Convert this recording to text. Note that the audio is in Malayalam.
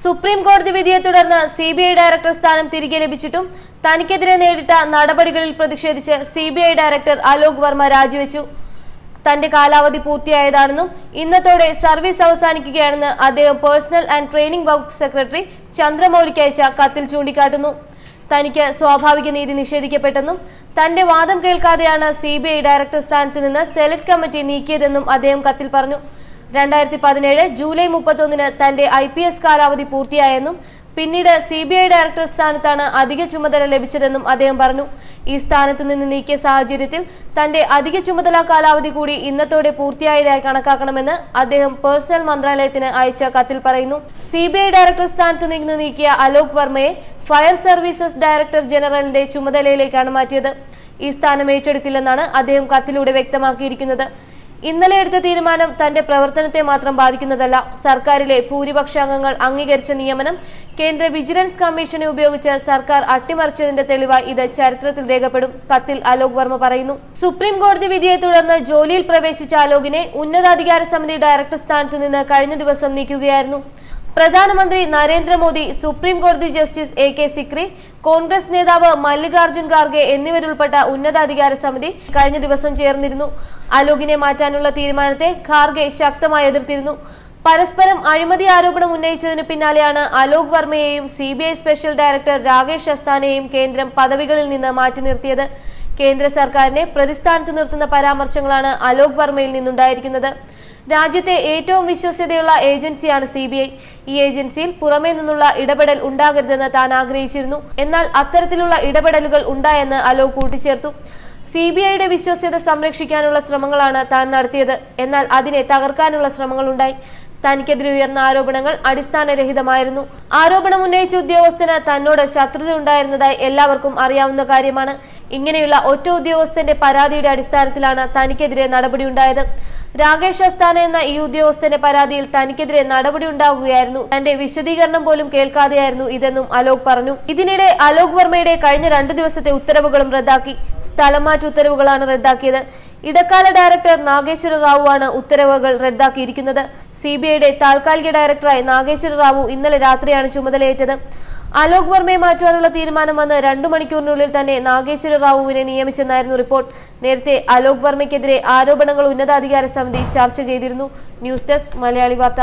സുപ്രീം കോടതി വിധിയെ തുടർന്ന് സി ബി ഐ ഡയറക്ടർ സ്ഥാനം തിരികെ ലഭിച്ചിട്ടും തനിക്കെതിരെ നേരിട്ട നടപടികളിൽ പ്രതിഷേധിച്ച് C B I director Alok Varma രാജിവെച്ചു. തന്റെ കാലാവധി പൂർത്തിയായതാണെന്നും ഇന്നത്തോടെ സർവീസ് അവസാനിക്കുകയാണെന്ന് അദ്ദേഹം പേഴ്സണൽ ആൻഡ് ട്രെയിനിംഗ് വകുപ്പ് സെക്രട്ടറി ചന്ദ്രമൗലിക്ക് അയച്ച കത്തിൽ ചൂണ്ടിക്കാട്ടുന്നു. തനിക്ക് സ്വാഭാവിക നീതി നിഷേധിക്കപ്പെട്ടെന്നും തന്റെ വാദം കേൾക്കാതെയാണ് സി ഡയറക്ടർ സ്ഥാനത്ത് നിന്ന് സെലക്ട് കമ്മിറ്റി നീക്കിയതെന്നും അദ്ദേഹം കത്തിൽ പറഞ്ഞു. രണ്ടായിരത്തി പതിനേഴ് ജൂലൈ മുപ്പത്തൊന്നിന് തന്റെ ഐ പി എസ് കാലാവധി പൂർത്തിയായെന്നും പിന്നീട് സി ബി ഐ ഡയറക്ടർ സ്ഥാനത്താണ് അധിക ചുമതല ലഭിച്ചതെന്നും അദ്ദേഹം പറഞ്ഞു. ഈ സ്ഥാനത്ത് നിന്ന് നീക്കിയ സാഹചര്യത്തിൽ തന്റെ അധിക ചുമതല കാലാവധി കൂടി ഇന്നത്തോടെ പൂർത്തിയായതായി കണക്കാക്കണമെന്ന് അദ്ദേഹം പേഴ്സണൽ മന്ത്രാലയത്തിന് അയച്ച കത്തിൽ പറയുന്നു. സി ഡയറക്ടർ സ്ഥാനത്ത് നിന്ന് നീക്കിയ അലോക് വർമ്മയെ ഫയർ സർവീസസ് ഡയറക്ടർ ജനറലിന്റെ ചുമതലയിലേക്കാണ് മാറ്റിയത്. ഈ സ്ഥാനം ഏറ്റെടുക്കില്ലെന്നാണ് അദ്ദേഹം കത്തിലൂടെ വ്യക്തമാക്കിയിരിക്കുന്നത്. ഇന്നലെ എടുത്ത തീരുമാനം തന്റെ പ്രവർത്തനത്തെ മാത്രം ബാധിക്കുന്നതല്ല സർക്കാരിലെ ഭൂരിപക്ഷ അംഗങ്ങൾ അംഗീകരിച്ച നിയമനം കേന്ദ്ര വിജിലൻസ് കമ്മീഷനെ ഉപയോഗിച്ച് സർക്കാർ അട്ടിമറിച്ചതിന്റെ തെളിവ് ഇത് ചരിത്രത്തിൽ രേഖപ്പെടും കത്തിൽ അലോക് വർമ്മ പറയുന്നു. സുപ്രീം കോടതി വിധിയെ തുടർന്ന് ജോലിയിൽ പ്രവേശിച്ച അലോകിനെ ഉന്നതാധികാര സമിതി ഡയറക്ടർ സ്ഥാനത്ത് നിന്ന് കഴിഞ്ഞ ദിവസം നീക്കുകയായിരുന്നു. പ്രധാനമന്ത്രി നരേന്ദ്രമോദി സുപ്രീം കോടതി justice A K Sikri Congress നേതാവ് മല്ലികാർജുൻ ഖാർഗെ എന്നിവരുൾപ്പെട്ട ഉന്നതാധികാര സമിതി കഴിഞ്ഞ ദിവസം ചേർന്നിരുന്നു. അലോകിനെ മാറ്റാനുള്ള തീരുമാനത്തെ ഖാർഗെ ശക്തമായി എതിർത്തിരുന്നു. പരസ്പരം അഴിമതി ആരോപണം ഉന്നയിച്ചതിനു പിന്നാലെയാണ് അലോക് വർമ്മയെയും സി സ്പെഷ്യൽ ഡയറക്ടർ രാകേഷ് അസ്താനെയും കേന്ദ്രം പദവികളിൽ നിന്ന് മാറ്റി നിർത്തിയത്. കേന്ദ്ര സർക്കാരിനെ പ്രതിസ്ഥാനത്ത് നിർത്തുന്ന പരാമർശങ്ങളാണ് അലോക് വർമ്മയിൽ നിന്നുണ്ടായിരിക്കുന്നത്. രാജ്യത്തെ ഏറ്റവും വിശ്വസ്യതയുള്ള ഏജൻസിയാണ് സി ബി ഐ. ഈ ഏജൻസിയിൽ പുറമേ നിന്നുള്ള ഇടപെടൽ ഉണ്ടാകരുതെന്ന് താൻ ആഗ്രഹിച്ചിരുന്നു. എന്നാൽ അത്തരത്തിലുള്ള ഇടപെടലുകൾ ഉണ്ടായെന്ന് അലോക് കൂട്ടിച്ചേർത്തു. സി ബി ഐയുടെ വിശ്വസ്യത സംരക്ഷിക്കാനുള്ള ശ്രമങ്ങളാണ് താൻ നടത്തിയത്. എന്നാൽ അതിനെ തകർക്കാനുള്ള ശ്രമങ്ങളുണ്ടായി. തനിക്കെതിരെ ഉയർന്ന ആരോപണങ്ങൾ അടിസ്ഥാനരഹിതമായിരുന്നു. ആരോപണം ഉന്നയിച്ച ഉദ്യോഗസ്ഥന് തന്നോട് ശത്രുത ഉണ്ടായിരുന്നതായി എല്ലാവർക്കും അറിയാവുന്ന കാര്യമാണ്. ഇങ്ങനെയുള്ള ഒറ്റ ഉദ്യോഗസ്ഥന്റെ പരാതിയുടെ അടിസ്ഥാനത്തിലാണ് തനിക്കെതിരെ നടപടിയുണ്ടായത്. രാകേഷ് അസ്താന എന്ന ഈ ഉദ്യോഗസ്ഥന്റെ പരാതിയിൽ തനിക്കെതിരെ നടപടി ഉണ്ടാവുകയായിരുന്നു. തന്റെ വിശദീകരണം പോലും കേൾക്കാതെയായിരുന്നു ഇതെന്നും അലോക് പറഞ്ഞു. ഇതിനിടെ അലോക് വർമ്മയുടെ കഴിഞ്ഞ രണ്ടു ദിവസത്തെ ഉത്തരവുകളും റദ്ദാക്കി. സ്ഥലം മാറ്റ ഉത്തരവുകളാണ് റദ്ദാക്കിയത്. ഇടക്കാല ഡയറക്ടർ നാഗേശ്വര റാവു ആണ് ഉത്തരവുകൾ റദ്ദാക്കിയിരിക്കുന്നത്. സി ബി ഐയുടെ താൽക്കാലിക ഡയറക്ടറായി നാഗേശ്വര റാവു ഇന്നലെ രാത്രിയാണ് ചുമതലയേറ്റത്. അലോക് വർമ്മയെ മാറ്റുവാനുള്ള തീരുമാനം വന്ന് രണ്ടു മണിക്കൂറിനുള്ളിൽ തന്നെ നാഗേശ്വര റാവുവിനെ നിയമിച്ചെന്നായിരുന്നു റിപ്പോർട്ട്. നേരത്തെ അലോക് വർമ്മയ്ക്കെതിരെ ആരോപണങ്ങൾ ഉന്നതാധികാര സമിതി ചർച്ച ചെയ്തിരുന്നു. ന്യൂസ് ഡെസ്ക് മലയാളി വാർത്ത.